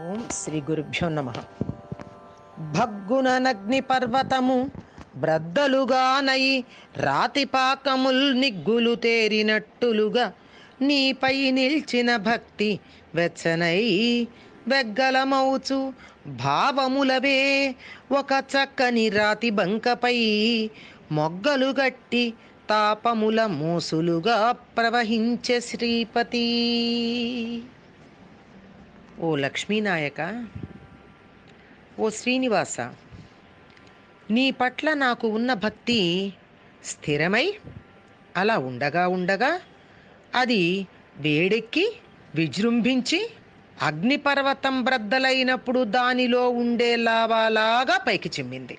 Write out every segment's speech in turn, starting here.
ఓం శ్రీ గురుభ్యో నమ. భగ్గున నగ్ని పర్వతము బ్రద్దలుగానై రాతిపాకముల్ నిగ్గులు తేరినట్టులుగా నీపై నిల్చిన భక్తి వెచ్చనై వెగ్గలమౌచు భావములవే ఒక చక్కని రాతి బంకపై మొగ్గలు గట్టి తాపముల మోసులుగా ప్రవహించే శ్రీపతి. ఓ లక్ష్మీనాయక ఓ శ్రీనివాస నీ పట్ల నాకు ఉన్న భక్తి స్థిరమై అలా ఉండగా ఉండగా అది వేడెక్కి విజృంభించి అగ్నిపర్వతం బ్రద్దలైనప్పుడు దానిలో ఉండే లావాలాగా పైకి చిమ్మింది.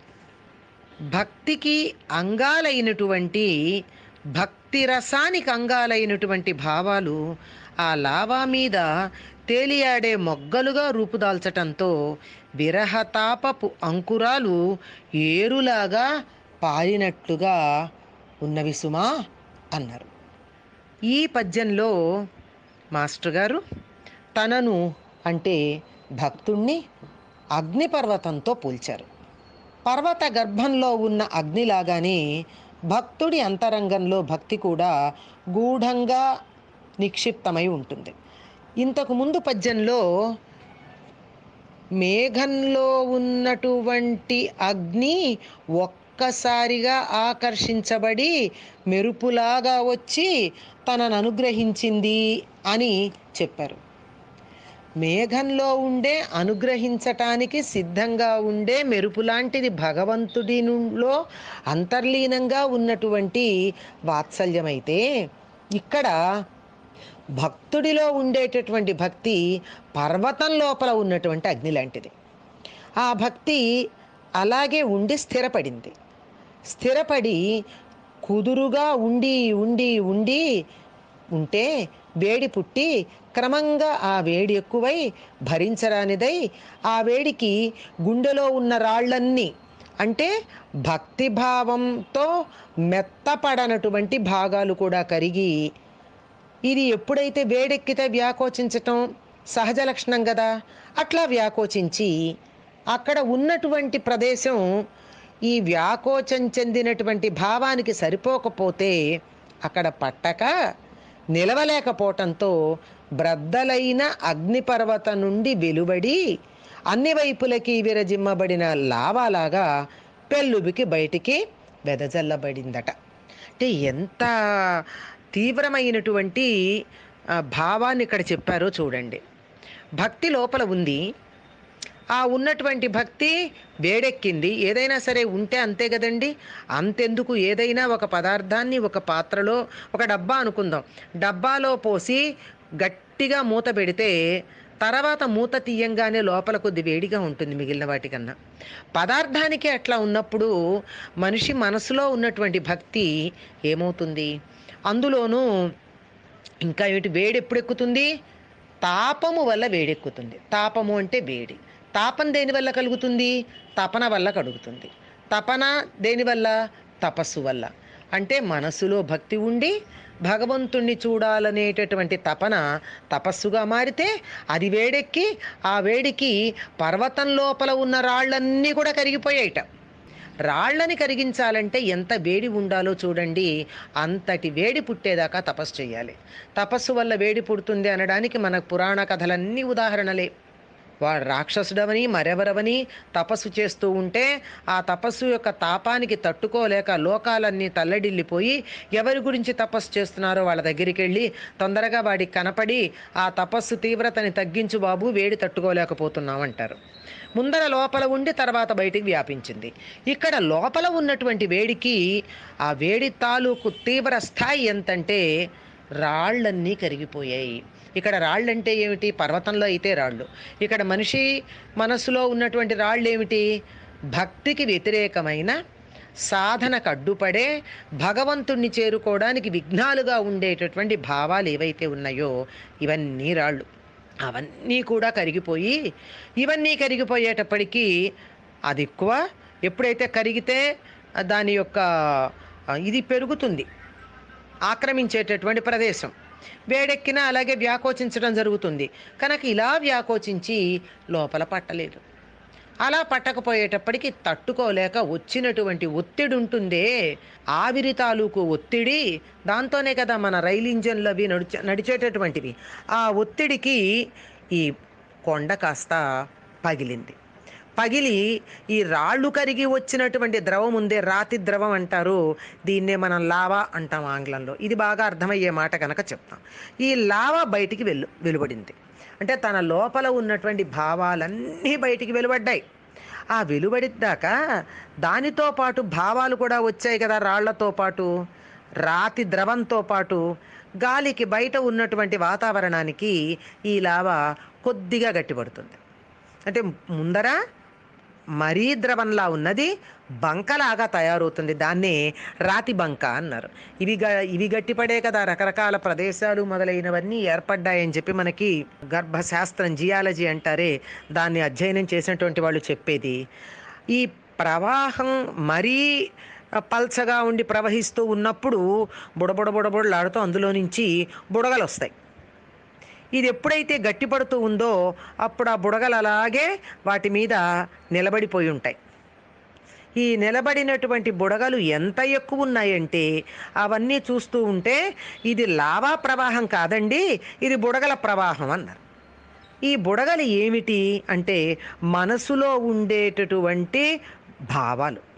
భక్తికి అంగాలైనటువంటి భక్తి రసానికి అంగాలైనటువంటి భావాలు ఆ లావా మీద తేలియాడే మొగ్గలుగా రూపుదాల్చటంతో విరహతాపపు అంకురాలు ఏరులాగా పారినట్లుగా ఉన్నవి సుమా అన్నారు. ఈ పద్యంలో మాస్టర్ గారు తనను అంటే భక్తుణ్ణి అగ్నిపర్వతంతో పోల్చారు. పర్వత గర్భంలో ఉన్న అగ్నిలాగానే భక్తుడి అంతరంగంలో భక్తి కూడా గూఢంగా నిక్షిప్తమై ఉంటుంది. ఇంతకు ముందు పద్యంలో మేఘంలో ఉన్నటువంటి అగ్ని ఒక్కసారిగా ఆకర్షించబడి మెరుపులాగా వచ్చి తనను అనుగ్రహించింది అని చెప్పారు. మేఘంలో ఉండే అనుగ్రహించటానికి సిద్ధంగా ఉండే మెరుపు లాంటిది భగవంతుడిలో అంతర్లీనంగా ఉన్నటువంటి వాత్సల్యమైతే ఇక్కడ భక్తుడిలో ఉండేటటువంటి భక్తి పర్వతం లోపల ఉన్నటువంటి అగ్ని లాంటిది. ఆ భక్తి అలాగే ఉండి స్థిరపడింది. స్థిరపడి కుదురుగా ఉండి ఉండి ఉండి ఉంటే వేడి పుట్టి క్రమంగా ఆ వేడి ఎక్కువై భరించరానిదై ఆ వేడికి గుండెలో ఉన్న రాళ్ళన్నీ అంటే భక్తిభావంతో మెత్తపడనటువంటి భాగాలు కూడా కరిగి ఇది ఎప్పుడైతే వేడెక్కితే వ్యాకోచించటం సహజ లక్షణం కదా అట్లా వ్యాకోచించి అక్కడ ఉన్నటువంటి ప్రదేశం ఈ వ్యాకోచం చెందినటువంటి భావానికి సరిపోకపోతే అక్కడ పట్టక నిలవలేకపోవటంతో బ్రద్దలైన అగ్నిపర్వతం నుండి వెలువడి అన్ని వైపులకి విరజిమ్మబడిన లావాలాగా పెళ్ళుబికి బయటికి వెదజల్లబడిందట. అంటే ఎంత తీవ్రమైనటువంటి భావాన్ని ఇక్కడ చెప్పారో చూడండి. భక్తి లోపల ఉంది. ఆ ఉన్నటువంటి భక్తి వేడెక్కింది. ఏదైనా సరే ఉంటే అంతే కదండి. అంతెందుకు ఏదైనా ఒక పదార్థాన్ని ఒక పాత్రలో ఒక డబ్బా అనుకుందాం. డబ్బాలో పోసి గట్టిగా మూత పెడితే తర్వాత మూత తీయంగానే లోపల కొద్ది వేడిగా ఉంటుంది మిగిలిన వాటికన్నా. పదార్థానికి అట్లా ఉన్నప్పుడు మనిషి మనసులో ఉన్నటువంటి భక్తి ఏమవుతుంది? అందులోనూ ఇంకా ఏమిటి? వేడి ఎప్పుడు ఎక్కుతుంది? తాపము వల్ల వేడెక్కుతుంది. తాపము అంటే వేడి. తాపన దేని వల్ల కలుగుతుంది? తపన వల్ల కలుగుతుంది. తపన దేనివల్ల తపస్సు వల్ల. అంటే మనసులో భక్తి ఉండి భగవంతుణ్ణి చూడాలనేటటువంటి తపన తపస్సుగా మారితే అది వేడెక్కి ఆ వేడికి పర్వతం లోపల ఉన్న రాళ్ళన్నీ కూడా కరిగిపోయాయిట రాళ్ళని కరిగించాలంటే ఎంత వేడి ఉండాలో చూడండి. అంతటి వేడి పుట్టేదాకా తపస్సు చేయాలి. తపస్సు వల్ల వేడి పుడుతుంది అనడానికి మన పురాణ కథలన్నీ ఉదాహరణలే. వాడు రాక్షసుడవని మరెవరవని తపస్సు చేస్తూ ఉంటే ఆ తపస్సు యొక్క తాపానికి తట్టుకోలేక లోకాలన్నీ తల్లడిల్లిపోయి ఎవరి గురించి తపస్సు చేస్తున్నారో వాళ్ళ దగ్గరికి వెళ్ళి తొందరగా వాడికి కనపడి ఆ తపస్సు తీవ్రతని తగ్గించు బాబు వేడి తట్టుకోలేకపోతున్నాం అంటారు ముందర లోపల ఉండి తర్వాత బయటికి వ్యాపించింది. ఇక్కడ లోపల ఉన్నటువంటి వేడికి ఆ వేడి తాలూకు తీవ్ర స్థాయి ఎంతంటే రాళ్ళన్నీ కరిగిపోయాయి. ఇక్కడ రాళ్ళు అంటే ఏమిటి? పర్వతంలో అయితే రాళ్ళు. ఇక్కడ మనిషి మనసులో ఉన్నటువంటి రాళ్ళు ఏమిటి? భక్తికి వ్యతిరేకమైన సాధనకు అడ్డుపడే భగవంతుణ్ణి చేరుకోవడానికి విఘ్నాలుగా ఉండేటటువంటి భావాలు ఏవైతే ఉన్నాయో ఇవన్నీ రాళ్ళు. అవన్నీ కూడా కరిగిపోయి ఇవన్నీ కరిగిపోయేటప్పటికీ అది ఎక్కువ. ఎప్పుడైతే కరిగితే దాని యొక్క ఇది పెరుగుతుంది. ఆక్రమించేటటువంటి ప్రదేశం. వేడెక్కినా అలాగే వ్యాకోచించడం జరుగుతుంది. కనుక ఇలా వ్యాకోచించి లోపల పట్టలేదు. అలా పట్టకపోయేటప్పటికి తట్టుకోలేక వచ్చినటువంటి ఒత్తిడి ఉంటుందే. ఆవిరి తాలూకు ఒత్తిడి దాంతోనే కదా మన రైలు ఇంజన్లు అవి నడిచే నడిచేటటువంటివి. ఆ ఒత్తిడికి ఈ కొండ కాస్త పగిలింది. పగిలి ఈ రాళ్ళు కరిగి వచ్చినటువంటి ద్రవం ఉందే రాతి ద్రవం అంటారు. దీన్నే మనం లావా అంటాం ఆంగ్లంలో. ఇది బాగా అర్థమయ్యే మాట కనుక చెప్తాం. ఈ లావా బయటికి వెలు వెలువడింది. అంటే తన లోపల ఉన్నటువంటి భావాలన్నీ బయటికి వెలువడ్డాయి. ఆ వెలువడిద్దాక దానితో పాటు భావాలు కూడా వచ్చాయి కదా రాళ్ళతో పాటు. రాతి ద్రవంతో పాటు గాలికి బయట ఉన్నటువంటి వాతావరణానికి ఈ లావా కొద్దిగా గట్టిపడుతుంది. అంటే ముందర మరీ ద్రవంలా ఉన్నది బంకలాగా తయారవుతుంది. దాన్నే రాతి బంక అన్నారు. ఇవి గ ఇవి గట్టిపడే కదా రకరకాల ప్రదేశాలు మొదలైనవన్నీ ఏర్పడ్డాయని చెప్పి మనకి గర్భశాస్త్రం జియాలజీ అంటారే దాన్ని అధ్యయనం చేసినటువంటి వాళ్ళు చెప్పేది. ఈ ప్రవాహం మరీ పల్చగా ఉండి ప్రవహిస్తూ ఉన్నప్పుడు బుడబుడ బుడబుడలాడుతూ అందులో నుంచి బుడగలు వస్తాయి ఇది ఎప్పుడైతే గట్టిపడుతూ ఉందో అప్పుడు ఆ బుడగలు అలాగే వాటి మీద నిలబడిపోయి ఉంటాయి. ఈ నిలబడినటువంటి బుడగలు ఎంత ఎక్కువ ఉన్నాయంటే అవన్నీ చూస్తూ ఉంటే ఇది లావా ప్రవాహం కాదండి ఇది బుడగల ప్రవాహం అన్నారు. ఈ బుడగలు ఏమిటి అంటే మనసులో ఉండేటటువంటి భావాలు.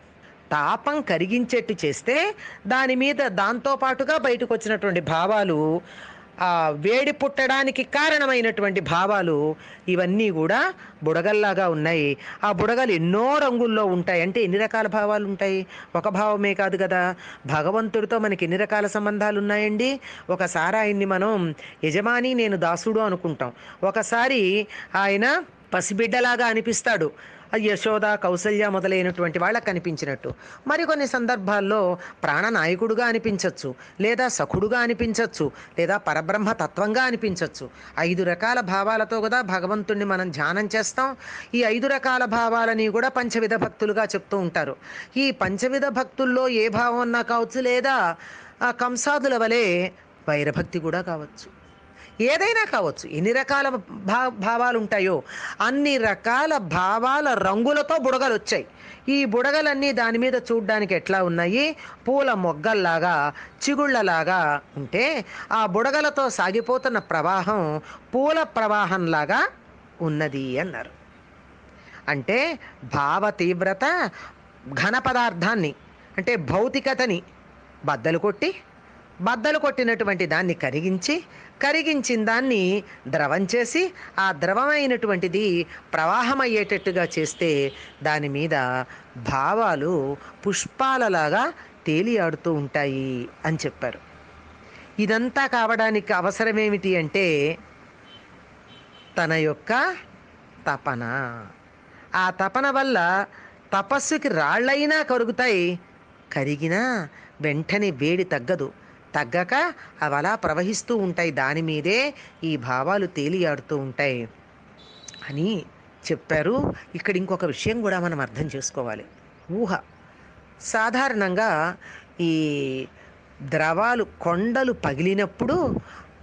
తాపం కరిగించేట్టు చేస్తే దాని మీద దాంతో పాటుగా బయటకు వచ్చినటువంటి భావాలు వేడి పుట్టడానికి కారణమైనటువంటి భావాలు ఇవన్నీ కూడా బుడగల్లాగా ఉన్నాయి. ఆ బుడగలు ఎన్నో రంగుల్లో ఉంటాయి. అంటే ఎన్ని రకాల భావాలు ఉంటాయి? ఒక భావమే కాదు కదా. భగవంతుడితో మనకి ఎన్ని రకాల సంబంధాలు ఉన్నాయండి? ఒకసారి ఆయన్ని మనం యజమాని నేను దాసుడు అనుకుంటాం. ఒకసారి ఆయన పసిబిడ్డలాగా అనిపిస్తాడు. యశోద కౌసల్య మొదలైనటువంటి వాళ్ళకి కనిపించినట్టు మరికొన్ని సందర్భాల్లో ప్రాణనాయకుడుగా అనిపించవచ్చు లేదా సఖుడుగా అనిపించవచ్చు లేదా పరబ్రహ్మ తత్వంగా అనిపించవచ్చు ఐదు రకాల భావాలతో కూడా భగవంతుణ్ణి మనం ధ్యానం చేస్తాం. ఈ ఐదు రకాల భావాలని కూడా పంచవిధ భక్తులుగా చెప్తూ ఉంటారు. ఈ పంచవిధ భక్తుల్లో ఏ భావం అన్నా కావచ్చు లేదా కంసాదుల వలె వైరభక్తి కూడా కావచ్చు. ఏదైనా కావచ్చు ఎన్ని రకాల భా భావాలు ఉంటాయో అన్ని రకాల భావాల రంగులతో బుడగలు వచ్చాయి ఈ బుడగలన్నీ దాని మీద చూడ్డానికి ఎట్లా ఉన్నాయి? పూల మొగ్గల్లాగా చిగుళ్ళలాగా ఉంటే ఆ బుడగలతో సాగిపోతున్న ప్రవాహం పూల ప్రవాహంలాగా ఉన్నది అన్నారు. అంటే భావ తీవ్రత ఘన పదార్థాన్ని అంటే భౌతికతని బద్దలు కొట్టి బద్దలు కొట్టినటువంటి దాన్ని కరిగించి కరిగించిన దాన్ని ద్రవం చేసి ఆ ద్రవమైనటువంటిది ప్రవాహమయ్యేటట్టుగా చేస్తే దాని మీద భావాలు పుష్పాలలాగా తేలియాడుతూ ఉంటాయి అని చెప్పారు. ఇదంతా కావడానికి అవసరమేమిటి అంటే తన యొక్క తపన. ఆ తపన వల్ల తపస్సుకి రాళ్ళైనా కరుగుతాయి కరిగినా వెంటనే వేడి తగ్గదు. తగ్గక అవి అలా ప్రవహిస్తూ ఉంటాయి. దాని మీదే ఈ భావాలు తేలియాడుతూ ఉంటాయి అని చెప్పారు. ఇక్కడ ఇంకొక విషయం కూడా మనం అర్థం చేసుకోవాలి. ఊహ. సాధారణంగా ఈ ద్రవాలు కొండలు పగిలినప్పుడు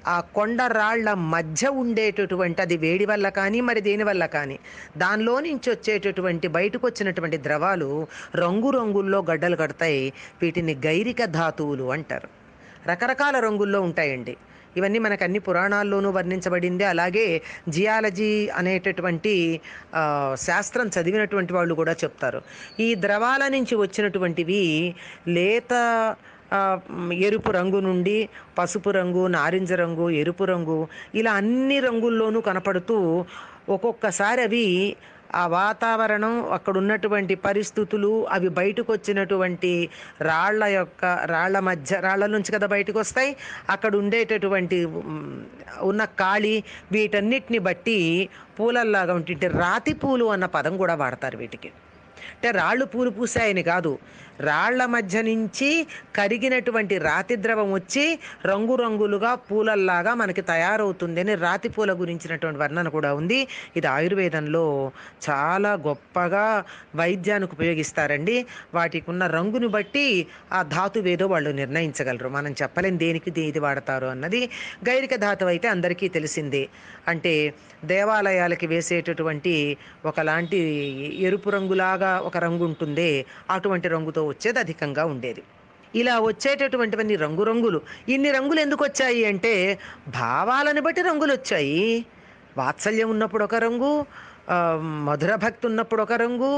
ఆ కొండ రాళ్ళ మధ్య ఉండేటటువంటి అది వేడి వల్ల కానీ మరి దేని వల్ల కానీ దానిలో నుంచి వచ్చేటటువంటి బయటకు వచ్చినటువంటి ద్రవాలు రంగురంగుల్లో గడ్డలు కడతాయి. వీటిని గైరిక ధాతువులు అంటారు. రకరకాల రంగుల్లో ఉంటాయండి. ఇవన్నీ మనకు అన్ని పురాణాల్లోనూ వర్ణించబడింది. అలాగే జియాలజీ అనేటటువంటి శాస్త్రం చదివినటువంటి వాళ్ళు కూడా చెప్తారు. ఈ ద్రవాల నుంచి వచ్చినటువంటివి లేత ఎరుపు రంగు నుండి పసుపు రంగు నారింజ రంగు ఎరుపు రంగు ఇలా అన్ని రంగుల్లోనూ కనపడుతూ ఒక్కొక్కసారి అవి ఆ వాతావరణం అక్కడ ఉన్నటువంటి పరిస్థితులు అవి బయటకు వచ్చినటువంటి రాళ్ళ యొక్క రాళ్ళ మధ్య రాళ్ళ నుంచి కదా బయటకు వస్తాయి అక్కడ ఉండేటటువంటి ఉన్న ఖాళీ వీటన్నిటిని బట్టి పూలల్లాగా ఉంటుంటే రాతి పూలు అన్న పదం కూడా వాడతారు వీటికి. అంటే రాళ్ళు పూలు పూసాయని కాదు. రాళ్ళ మధ్య నుంచి కరిగినటువంటి రాతి ద్రవం వచ్చి రంగురంగులుగా పూలల్లాగా మనకి తయారవుతుంది అని రాతి పూల గురించినటువంటి వర్ణన కూడా ఉంది. ఇది ఆయుర్వేదంలో చాలా గొప్పగా వైద్యానికి ఉపయోగిస్తారండి. వాటికి ఉన్న రంగుని బట్టి ఆ ధాతువేదో వాళ్ళు నిర్ణయించగలరు. మనం చెప్పలేం దేనికి దేది వాడతారు అన్నది. గైరిక ధాతువు అయితే అందరికీ తెలిసిందే. అంటే దేవాలయాలకి వేసేటటువంటి ఒకలాంటి ఎరుపు రంగులాగా ఒక రంగు ఉంటుందే అటువంటి రంగుతో వచ్చేది అధికంగా ఉండేది. ఇలా వచ్చేటటువంటివన్నీ రంగురంగులు. ఇన్ని రంగులు ఎందుకు వచ్చాయి అంటే భావాలను బట్టి రంగులు వచ్చాయి వాత్సల్యం ఉన్నప్పుడు ఒక రంగు మధుర భక్తి ఉన్నప్పుడు ఒక రంగు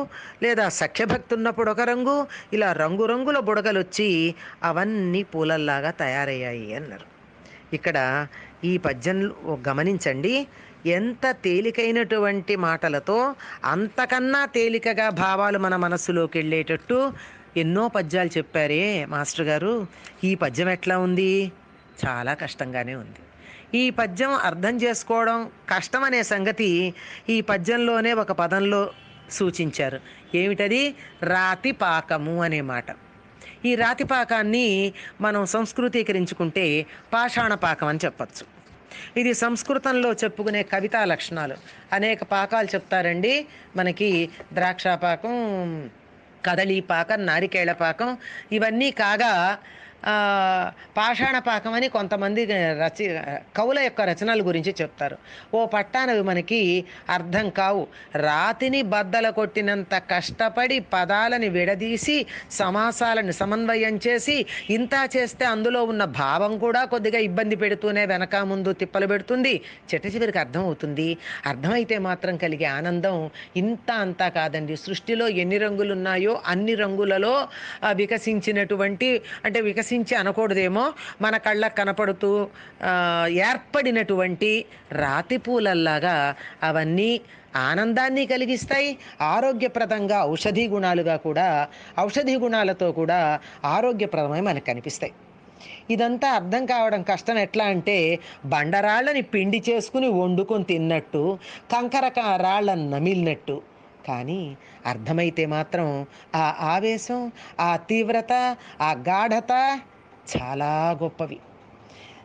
లేదా సఖ్యభక్తి ఉన్నప్పుడు ఒక రంగు ఇలా రంగురంగుల బుడగలు వచ్చి అవన్నీ పూలల్లాగా తయారయ్యాయి అన్నారు. ఇక్కడ ఈ పద్యంలో గమనించండి. ఎంత తేలికైనటువంటి మాటలతో అంతకన్నా తేలికగా భావాలు మన మనస్సులోకి వెళ్ళేటట్టు ఎన్నో పద్యాలు చెప్పారే మాస్టర్ గారు. ఈ పద్యం ఎట్లా ఉంది? చాలా కష్టంగానే ఉంది. ఈ పద్యం అర్థం చేసుకోవడం కష్టం అనే సంగతి ఈ పద్యంలోనే ఒక పదంలో సూచించారు. ఏమిటది? రాతి పాకము అనే మాట. ఈ రాతి పాకాన్ని మనం సంస్కృతీకరించుకుంటే పాషాణ పాకం అని చెప్పచ్చు. ఇది సంస్కృతంలో చెప్పుకునే కవితా లక్షణాలు. అనేక పాకాలు చెప్తారండి. మనకి ద్రాక్షాపాకం కదలీపాకం నారికేళ పాకం ఇవన్నీ కాగా పాషాణపాకం పాషాణ పాకం అని కొంతమంది రచి కవుల యొక్క రచనల గురించి చెప్తారు. ఓ పట్టానవి మనకి అర్థం కావు. రాతిని బద్దల కొట్టినంత కష్టపడి పదాలని విడదీసి సమాసాలను సమన్వయం చేసి ఇంత చేస్తే అందులో ఉన్న భావం కూడా కొద్దిగా ఇబ్బంది పెడుతూనే వెనక ముందు తిప్పలు పెడుతుంది. చిట్ట చివరికి అర్థమవుతుంది. అర్థమైతే మాత్రం కలిగే ఆనందం ఇంత అంతా కాదండి. సృష్టిలో ఎన్ని రంగులు ఉన్నాయో అన్ని రంగులలో వికసించినటువంటి అంటే దర్శించి అనకూడదేమో. మన కళ్ళకు కనపడుతూ ఏర్పడినటువంటి రాతి పూలల్లాగా అవన్నీ ఆనందాన్ని కలిగిస్తాయి. ఆరోగ్యప్రదంగా ఔషధీ గుణాలుగా కూడా ఔషధీ గుణాలతో కూడా ఆరోగ్యప్రదమై మనకు కనిపిస్తాయి. ఇదంతా అర్థం కావడం కష్టం ఎట్లా అంటే బండరాళ్ళని పిండి చేసుకుని వండుకొని తిన్నట్టు కంకర క- రాళ్ళని నమిలినట్టు కానీ అర్థమైతే మాత్రం ఆ ఆవేశం ఆ తీవ్రత ఆ గాఢత చాలా గొప్పవి.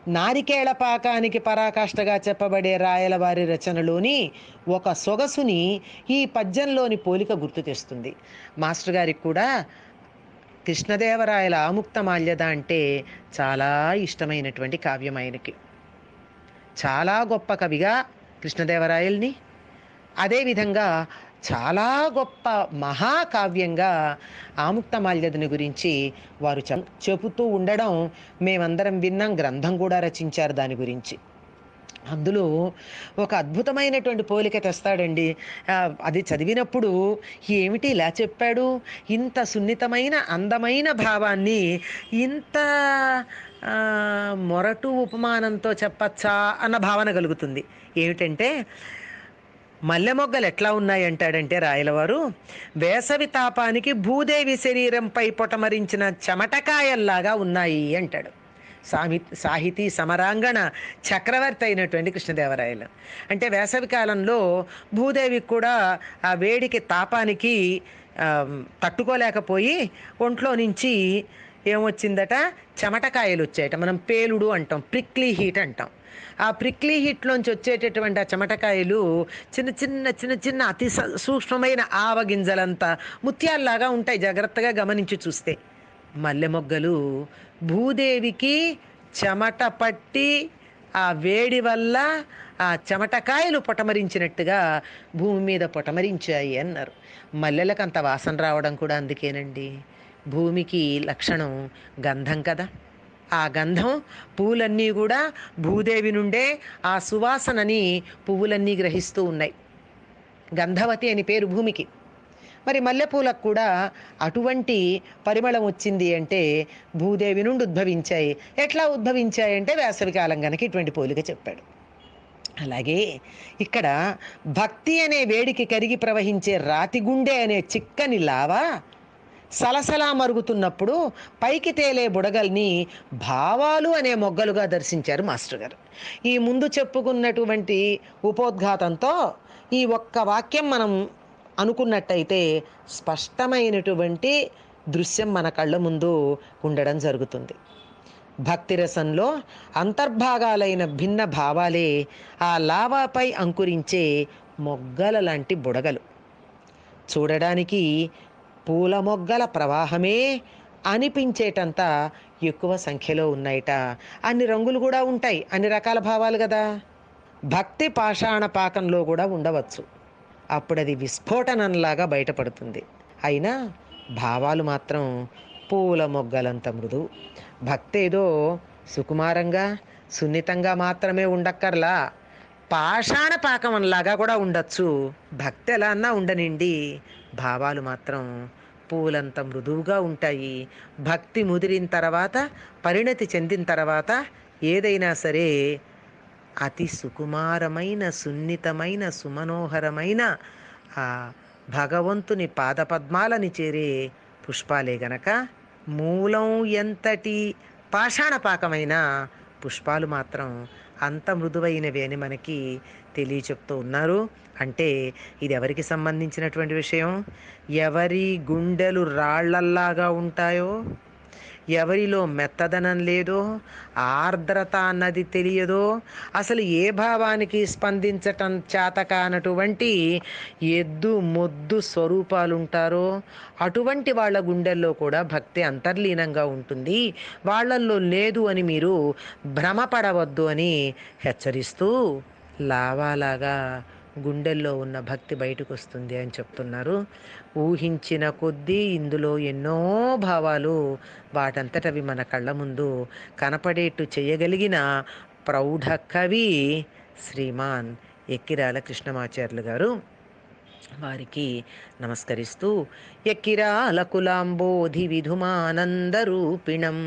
నారికేళ పాకానికి పరాకాష్ఠగా చెప్పబడే రాయలవారి రచనలోని ఒక సొగసుని ఈ పద్యంలోని పోలిక గుర్తు తెస్తుంది. మాస్టర్ గారికి కూడా కృష్ణదేవరాయల ఆముక్త మాల్యద అంటే చాలా ఇష్టమైనటువంటి కావ్యం ఆయనకి. చాలా గొప్ప కవిగా కృష్ణదేవరాయల్ని అదేవిధంగా చాలా గొప్ప మహాకావ్యంగా ఆముక్తమాల్యదని గురించి వారు చె- చెబుతూ ఉండడం మేమందరం విన్నాం గ్రంథం కూడా రచించారు దాని గురించి. అందులో ఒక అద్భుతమైనటువంటి పోలిక తెస్తాడండి. అది చదివినప్పుడు ఏమిటి ఇలా చెప్పాడు? ఇంత సున్నితమైన అందమైన భావాన్ని ఇంత మొరటు ఉపమానంతో చెప్పచ్చా అన్న భావన కలుగుతుంది. ఏమిటంటే మల్లె మొగ్గలు ఎట్లా ఉన్నాయి అంటాడంటే రాయలవారు వేసవి తాపానికి భూదేవి శరీరంపై పొటమరించిన చెమటకాయల్లాగా ఉన్నాయి అంటాడు. సామి సాహితీ సమరాంగణ చక్రవర్తి అయినటువంటి కృష్ణదేవరాయలు. అంటే వేసవి కాలంలో భూదేవికి కూడా ఆ వేడికి తాపానికి తట్టుకోలేకపోయి ఒంట్లో నుంచి ఏమొచ్చిందట? చెమటకాయలు వచ్చాయట. మనం పేలుడు అంటాం ప్రిక్లీ హీట్ అంటాం. ఆ ప్రిక్లీ హిట్లోంచి వచ్చేటటువంటి ఆ చెమటకాయలు చిన్న చిన్న చిన్న చిన్న అతి స- సూక్ష్మమైన ఆవగింజలంతా ముత్యాల్లాగా ఉంటాయి. జాగ్రత్తగా గమనించి చూస్తే. మల్లె మొగ్గలు భూదేవికి చెమట పట్టి ఆ వేడి వల్ల ఆ చెమటకాయలు పొటమరించినట్టుగా భూమి మీద పొటమరించాయి అన్నారు. మల్లెలకు అంత వాసన రావడం కూడా అందుకేనండి. భూమికి లక్షణం గంధం కదా. ఆ గంధం పువ్వులన్నీ కూడా భూదేవి నుండే ఆ సువాసనని పువ్వులన్నీ గ్రహిస్తూ ఉన్నాయి. గంధవతి అని పేరు భూమికి. మరి మల్లెపూలకు కూడా అటువంటి పరిమళం వచ్చింది అంటే భూదేవి నుండి ఉద్భవించాయి. ఎట్లా ఉద్భవించాయి అంటే వేసవికాలం కనుక ఇటువంటి పోలిక చెప్పాడు. అలాగే ఇక్కడ భక్తి అనే వేడికి కరిగి ప్రవహించే రాతిగుండె అనే చిక్కని లావా సలసలా మరుగుతున్నప్పుడు పైకి తేలే బుడగల్ని భావాలు అనే మొగ్గలుగా దర్శించారు మాస్టర్ గారు. ఈ ముందు చెప్పుకున్నటువంటి ఉపోద్ఘాతంతో ఈ ఒక్క వాక్యం మనం అనుకున్నట్టయితే స్పష్టమైనటువంటి దృశ్యం మన కళ్ళ ముందు ఉండడం జరుగుతుంది. భక్తిరసంలో అంతర్భాగాలైన భిన్న భావాలే ఆ లావాపై అంకురించే మొగ్గల లాంటి బుడగలు. చూడడానికి పూల మొగ్గల ప్రవాహమే అనిపించేటంత ఎక్కువ సంఖ్యలో ఉన్నాయట. అన్ని రంగులు కూడా ఉంటాయి అన్ని రకాల భావాలు కదా భక్తి పాషాణ పాకంలో కూడా ఉండవచ్చు. అప్పుడు అది విస్ఫోటనంలాగా బయటపడుతుంది. అయినా భావాలు మాత్రం పూల మొగ్గలంత మృదు. భక్తి ఏదో సుకుమారంగా సున్నితంగా మాత్రమే ఉండక్కర్లా. పాషాణ పాకం లాగా కూడా ఉండొచ్చు. భక్తి ఎలా అన్నా ఉండనండి. భావాలు మాత్రం పూలంత మృదువుగా ఉంటాయి. భక్తి ముదిరిన తర్వాత పరిణతి చెందిన తర్వాత ఏదైనా సరే అతి సుకుమారమైన సున్నితమైన సుమనోహరమైన ఆ భగవంతుని పాదపద్మాలని చేరే పుష్పాలే గనక మూలం ఎంతటి పాషాణపాకమైన పుష్పాలు మాత్రం అంత మృదువైనవి అని మనకి తెలియచెప్తూ ఉన్నారు. అంటే ఇది ఎవరికి సంబంధించినటువంటి విషయం? ఎవరి గుండెలు రాళ్ళల్లాగా ఉంటాయో? ఎవరిలో మెత్తదనం లేదో ఆర్ద్రత అన్నది తెలియదో అసలు ఏ భావానికి స్పందించటం చేతకానటువంటి ఎద్దు మొద్దు స్వరూపాలు ఉంటారో అటువంటి వాళ్ళ గుండెల్లో కూడా భక్తి అంతర్లీనంగా ఉంటుంది. వాళ్ళల్లో లేదు అని మీరు భ్రమపడవద్దు అని హెచ్చరిస్తూ లావాలాగా గుండెల్లో ఉన్న భక్తి బయటకు వస్తుంది అని చెప్తున్నారు. ఊహించిన కొద్దీ ఇందులో ఎన్నో భావాలు వాటంతటవి మన కళ్ళ ముందు కనపడేట్టు చేయగలిగిన ప్రౌఢ కవి శ్రీమాన్ ఎక్కిరాల కృష్ణమాచార్యులు గారు వారికి నమస్కరిస్తూ ఎక్కిరాల కులాంబోధి విధుమానందరూపిణం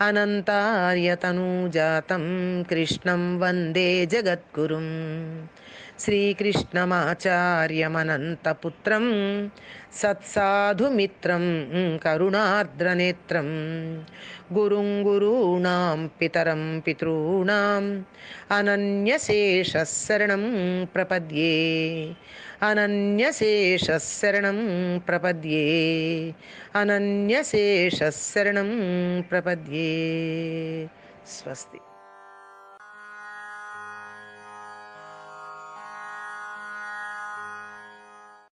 అనంతార్యతనూజాతం కృష్ణం వందే జగద్గురుం శ్రీకృష్ణమాచార్యమనంతపుత్రం సత్సాధుమిత్రం కరుణార్ద్రనేత్రం గురుం గురూణాం పితరం పితॄణాం అనన్యశేషరణం ప్రపద్యే అనన్యశేషరణం ప్రపద్యే అనన్యశేషరణం ప్రపద్యే. స్వస్తి.